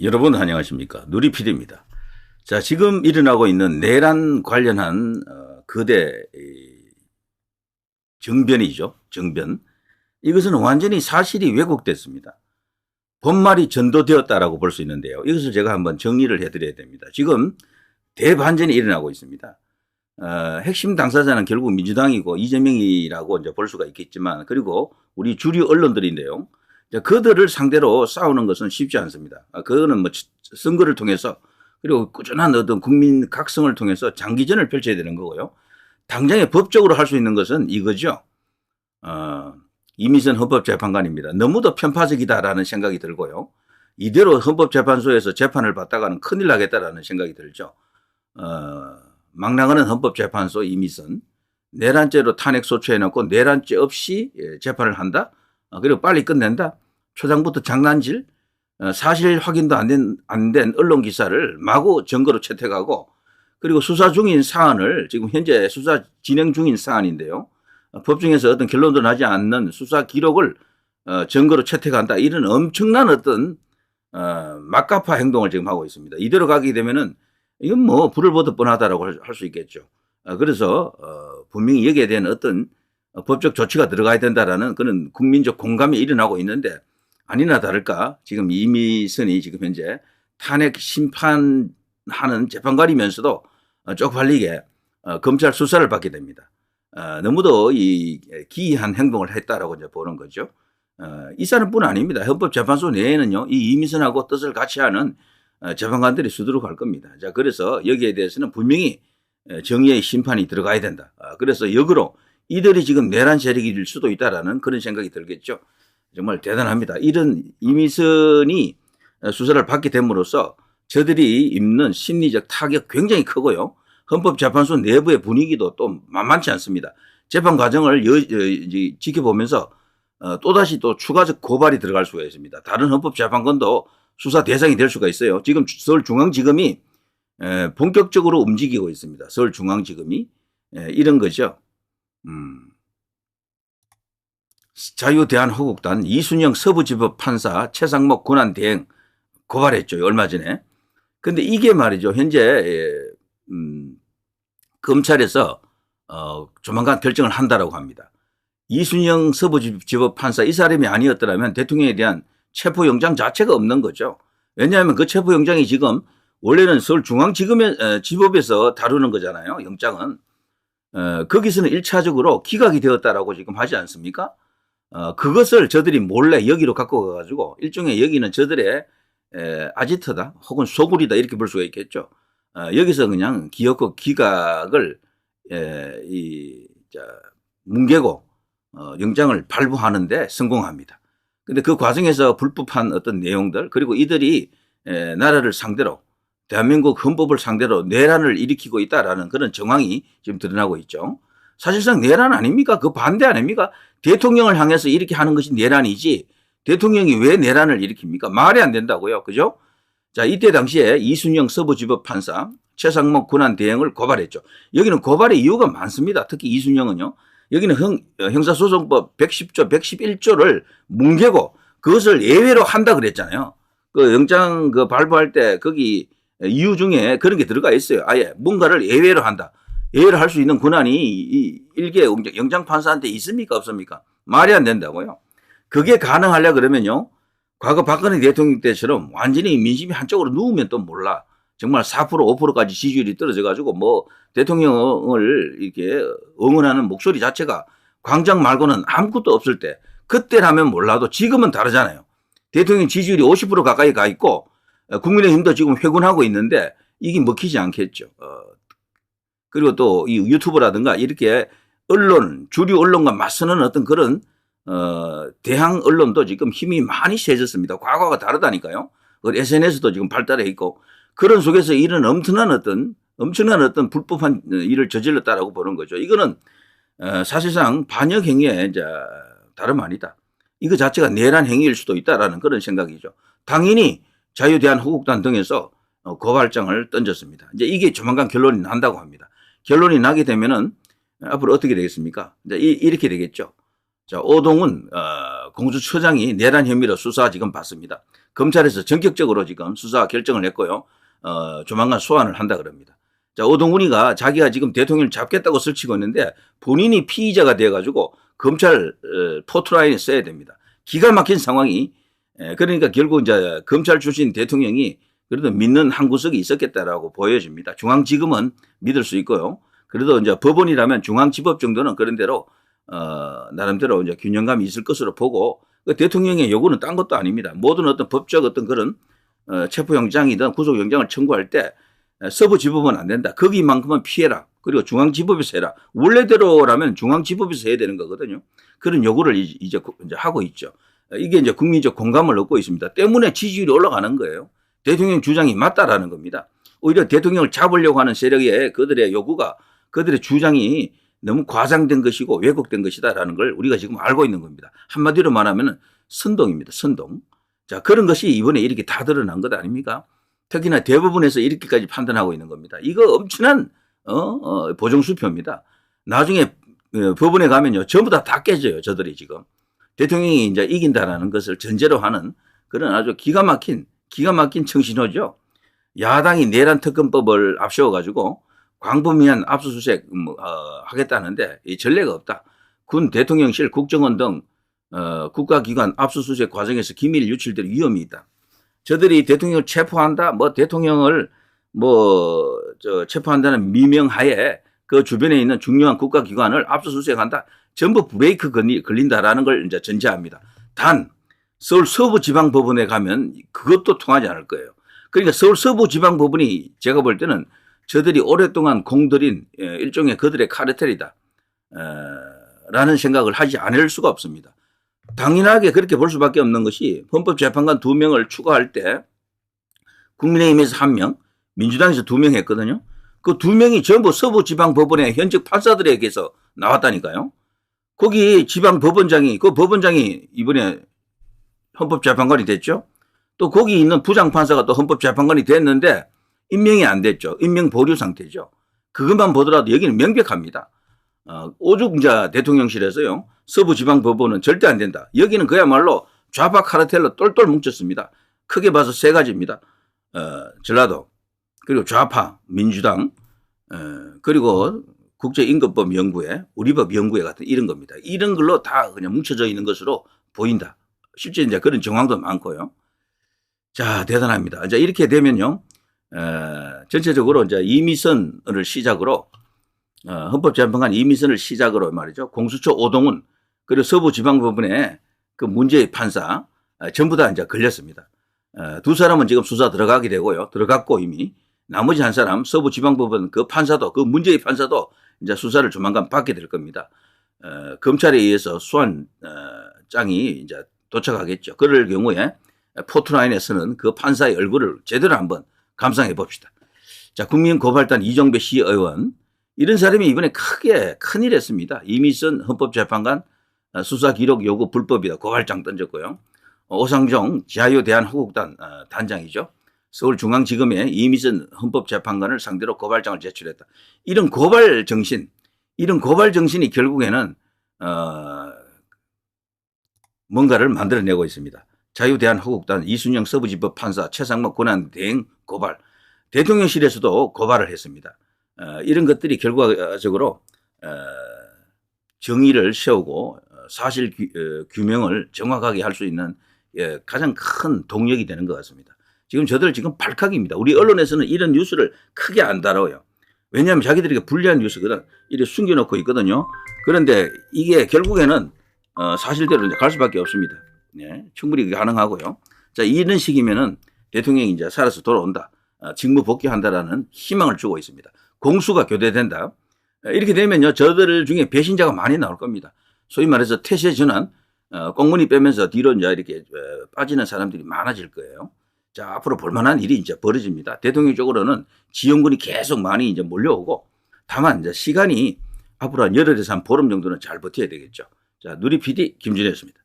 여러분 안녕하십니까 누리필입니다. 자 지금 일어나고 있는 내란 관련한 어, 거대 정변이죠 정변 이것은 완전히 사실이 왜곡됐습니다. 본말이 전도되었다라고 볼 수 있는데요. 이것을 제가 한번 정리를 해드려야 됩니다. 지금 대반전이 일어나고 있습니다. 어, 핵심 당사자는 결국 민주당이고 이재명이라고 이제 볼 수가 있겠지만 그리고 우리 주류 언론들인데요. 그들을 상대로 싸우는 것은 쉽지 않습니다. 아, 그거는 뭐 선거를 통해서 그리고 꾸준한 어떤 국민 각성을 통해서 장기전을 펼쳐야 되는 거고요. 당장에 법적으로 할 수 있는 것은 이거죠. 어, 이미선 헌법재판관입니다. 너무도 편파적이다라는 생각이 들고요. 이대로 헌법재판소에서 재판을 받다가는 큰일 나겠다라는 생각이 들죠. 어, 막 나가는 헌법재판소 이미선 내란죄로 탄핵 소추해놓고 내란죄 없이 예, 재판을 한다. 어, 그리고 빨리 끝낸다. 초장부터 장난질, 어, 사실 확인도 안 된, 안 된 언론 기사를 마구 증거로 채택하고 그리고 수사 중인 사안을 지금 현재 수사 진행 중인 사안인데요. 어, 법정에서 어떤 결론도 나지 않는 수사 기록을 증거로 채택한다. 이런 엄청난 어떤 막가파 행동을 지금 하고 있습니다. 이대로 가게 되면은 이건 뭐 불을 보듯 뻔하다라고 할 수 있겠죠. 그래서 분명히 여기에 대한 어떤 법적 조치가 들어가야 된다라는 그런 국민적 공감이 일어나고 있는데 아니나 다를까 지금 이미선이 지금 현재 탄핵 심판하는 재판관이면서도 쪽팔리게 어, 검찰 수사를 받게 됩니다. 어, 너무도 이 기이한 행동을 했다라고 이제 보는 거죠. 어, 이 사람뿐 아닙니다. 헌법재판소 내에는요, 이 이미선하고 뜻을 같이 하는 재판관들이 수두룩 할 겁니다. 자, 그래서 여기에 대해서는 분명히 정의의 심판이 들어가야 된다. 그래서 역으로 이들이 지금 내란 세력일 수도 있다라는 그런 생각이 들겠죠. 정말 대단합니다. 이런 이미선이 수사를 받게 됨으로써 저들이 입는 심리적 타격 굉장히 크고요. 헌법재판소 내부의 분위기도 또 만만치 않습니다. 재판 과정을 여, 여, 지켜보면서 어, 또다시 또 추가적 고발이 들어갈 수가 있습니다. 다른 헌법재판관도 수사 대상이 될 수가 있어요. 지금 서울중앙지검이 에, 본격적으로 움직이고 있습니다. 서울중앙지검이 에, 이런 거죠. 음. 자유대한호국단 이순영 서부지법 판사 최상목 권한대행 고발했죠. 얼마 전에. 근데 이게 말이죠. 현재 예, 음, 검찰에서 어, 조만간 결정을 한다라고 합니다. 이순영 서부지법 판사 이 사람이 아니었더라면 대통령에 대한 체포영장 자체가 없는 거죠. 왜냐하면 그 체포영장이 지금 원래는 서울중앙지검의 지법에서 다루는 거잖아요. 영장은. 어, 거기서는 1차적으로 기각이 되었다라고 지금 하지 않습니까? 어, 그것을 저들이 몰래 여기로 갖고 가가지고 일종의 여기는 저들의 에, 아지트다 혹은 소굴이다 이렇게 볼 수가 있겠죠. 어, 여기서 그냥 기업과 기각을 에, 이, 자, 뭉개고 어, 영장을 발부하는데 성공합니다. 근데 그 과정에서 불법한 어떤 내용들 그리고 이들이 에, 나라를 상대로 대한민국 헌법을 상대로 내란을 일으키고 있다라는 그런 정황이 지금 드러나고 있죠. 사실상 내란 아닙니까? 그 반대 아닙니까? 대통령을 향해서 이렇게 하는 것이 내란이지 대통령이 왜 내란을 일으킵니까? 말이 안 된다고요. 그죠? 자, 이때 당시에 이순영 서부지법 판사 최상목 군안 대행을 고발했죠. 여기는 고발의 이유가 많습니다. 특히 이순영은요. 여기는 형, 형사소송법 110조, 111조를 뭉개고 그것을 예외로 한다 그랬잖아요. 그 영장 그 발부할 때 거기 이유 중에 그런 게 들어가 있어요. 아예 뭔가를 예외로 한다. 예외를 할 수 있는 권한이 이 일개 영장 판사한테 있습니까 없습니까? 말이 안 된다고요. 그게 가능하려 그러면요. 과거 박근혜 대통령 때처럼 완전히 민심이 한쪽으로 누우면 또 몰라. 정말 4% 5%까지 지지율이 떨어져 가지고 뭐 대통령을 이렇게 응원하는 목소리 자체가 광장 말고는 아무것도 없을 때 그때라면 몰라도 지금은 다르잖아요. 대통령 지지율이 50% 가까이 가 있고 국민의힘도 지금 회군하고 있는데 이게 먹히지 않겠죠. 어, 그리고 또 이 유튜브라든가 이렇게 언론, 주류 언론과 맞서는 어떤 그런 어, 대항 언론도 지금 힘이 많이 세졌습니다. 과거가 다르다니까요. SNS도 지금 발달해 있고 그런 속에서 이런 엄청난 어떤 엄청난 어떤 불법한 일을 저질렀다라고 보는 거죠. 이거는 어, 사실상 반역 행위에 이제 다름 아니다. 이거 자체가 내란 행위일 수도 있다라는 그런 생각이죠. 당연히 자유대한호국단 등에서 어, 고발장을 던졌습니다. 이제 이게 조만간 결론이 난다고 합니다. 결론이 나게 되면은 앞으로 어떻게 되겠습니까? 이제 이 렇게 되겠죠. 자, 오동훈 어, 공수처장이 내란 혐의로 수사 지금 받습니다. 검찰에서 전격적으로 지금 수사 결정을 했고요. 어, 조만간 소환을 한다 그럽니다. 자, 오동훈이가 자기가 지금 대통령을 잡겠다고 설치고 있는데 본인이 피의자가 돼가지고 검찰 어, 포트라인에 써야 됩니다. 기가 막힌 상황이 에, 그러니까 결국 이제 검찰 출신 대통령이 그래도 믿는 한 구석이 있었겠다라고 보여집니다. 중앙지검은 믿을 수 있고요. 그래도 이제 법원이라면 중앙지법 정도는 그런 대로 어, 나름대로 이제 균형감이 있을 것으로 보고 그 대통령의 요구는 딴 것도 아닙니다. 모든 어떤 법적 어떤 그런 어, 체포영장이든 구속영장을 청구할 때 서부지법은 안 된다. 거기만큼은 피해라. 그리고 중앙지법에서 해라. 원래대로라면 중앙지법에서 해야 되는 거거든요. 그런 요구를 이제 이제 하고 있죠. 이게 이제 국민적 공감을 얻고 있습니다. 때문에 지지율이 올라가는 거예요. 대통령 주장이 맞다라는 겁니다. 오히려 대통령을 잡으려고 하는 세력의 그들의 요구가 그들의 주장이 너무 과장된 것이고 왜곡된 것이다라는 걸 우리가 지금 알고 있는 겁니다. 한마디로 말하면 선동입니다. 선동. 자, 그런 것이 이번에 이렇게 다 드러난 것 아닙니까? 특히나 대부분에서 이렇게까지 판단하고 있는 겁니다. 이거 엄청난 어, 어, 보정 수표입니다. 나중에 어, 법원에 가면요 전부 다 다 깨져요. 저들이 지금 대통령이 이제 이긴다라는 것을 전제로 하는 그런 아주 기가 막힌 기가 막힌 청신호죠. 야당이 내란 특검법을 앞세워 가지고 광범위한 압수수색 뭐, 어, 하겠다는데 이 전례가 없다. 군 대통령실 국정원 등 어, 국가기관 압수수색 과정에서 기밀 유출될 위험이 있다. 저들이 대통령을 체포한다, 뭐 대통령을 뭐 저 체포한다는 미명하에 그 주변에 있는 중요한 국가기관을 압수수색한다. 전부 브레이크 걸린다라는 걸 이제 전제합니다. 단 서울 서부 지방 법원에 가면 그것도 통하지 않을 거예요. 그러니까 서울 서부 지방 법원이 제가 볼 때는 저들이 오랫동안 공들인 예, 일종의 그들의 카르텔이다. 라는 생각을 하지 않을 수가 없습니다. 당연하게 그렇게 볼 수밖에 없는 것이 헌법재판관 두 명을 추가할 때 국민의힘에서 한 명, 민주당에서 두 명 했거든요. 그 두 명이 전부 서부지방법원의 현직 판사들에게서 나왔다니까요. 거기 지방 법원장이, 그 법원장이 이번에 헌법재판관이 됐죠. 또 거기 있는 부장판사가 또 헌법재판관이 됐는데 임명이 안 됐죠. 임명 보류 상태죠. 그것만 보더라도 여기는 명백합니다. 어, 오죽자 대통령실에서요. 서부지방법원은 절대 안 된다. 여기는 그야말로 좌파 카르텔로 똘똘 뭉쳤습니다. 크게 봐서 세 가지입니다. 어, 전라도 그리고 좌파 민주당 어, 그리고 국제임금법 연구회, 우리법 연구회 같은 이런 겁니다. 이런 걸로 다 그냥 뭉쳐져 있는 것으로 보인다. 실제 이제 그런 정황도 많고요. 자, 대단합니다. 이제 이렇게 되면요. 어, 전체적으로 이제 이미선을 시작으로 어, 헌법재판관 이미선을 시작으로 말이죠. 공수처 오동훈 그리고 서부지방법원의 그 문제의 판사 어, 전부 다 이제 걸렸습니다. 어, 두 사람은 지금 수사 들어가게 되고요. 들어갔고 이미 나머지 한 사람 서부지방법원 그 판사도 그 문제의 판사도 이제 수사를 조만간 받게 될 겁니다. 어, 검찰에 의해서 수환장이 어, 이제 도착하겠죠. 그럴 경우에 포트라인에서는 그 판사의 얼굴을 제대로 한번 감상해 봅시다. 자, 국민고발단 이정배 시 의원 이런 사람이 이번에 크게 큰일 했습니다. 이미선 헌법재판관 수사 기록 요구 불법이다. 고발장 던졌고요. 오상정 자유대한호국단 어, 단장이죠. 서울중앙지검에 이미선 헌법재판관을 상대로 고발장을 제출했다. 이런 고발 정신, 이런 고발 정신이 결국에는 어, 뭔가를 만들어내고 있습니다. 자유대한호국단 이순영 서부지법 판사 최상목 권한 대행 고발 대통령실에서도 고발을 했습니다. 어, 이런 것들이 결과적으로 어, 정의를 세우고 사실 규, 어, 규명을 정확하게 할 수 있는 예, 가장 큰 동력이 되는 것 같습니다. 지금 저들 지금 발칵입니다. 우리 언론에서는 이런 뉴스를 크게 안 다뤄요. 왜냐하면 자기들에게 불리한 뉴스거든. 이렇게 숨겨놓고 있거든요. 그런데 이게 결국에는 어, 사실대로 갈 수밖에 없습니다. 네, 충분히 가능하고요. 자, 이런 식이면은 대통령이 이제 살아서 돌아온다. 어, 직무 복귀한다라는 희망을 주고 있습니다. 공수가 교대된다. 어, 이렇게 되면요, 저들 중에 배신자가 많이 나올 겁니다. 소위 말해서 태세 전환, 어, 꽁무니 빼면서 뒤로 이제 이렇게 어, 빠지는 사람들이 많아질 거예요. 자, 앞으로 볼만한 일이 이제 벌어집니다. 대통령 쪽으로는 지원군이 계속 많이 이제 몰려오고, 다만 이제 시간이 앞으로 한 열흘에서 한 보름 정도는 잘 버텨야 되겠죠. 자, 누리 PD 김준혜였습니다.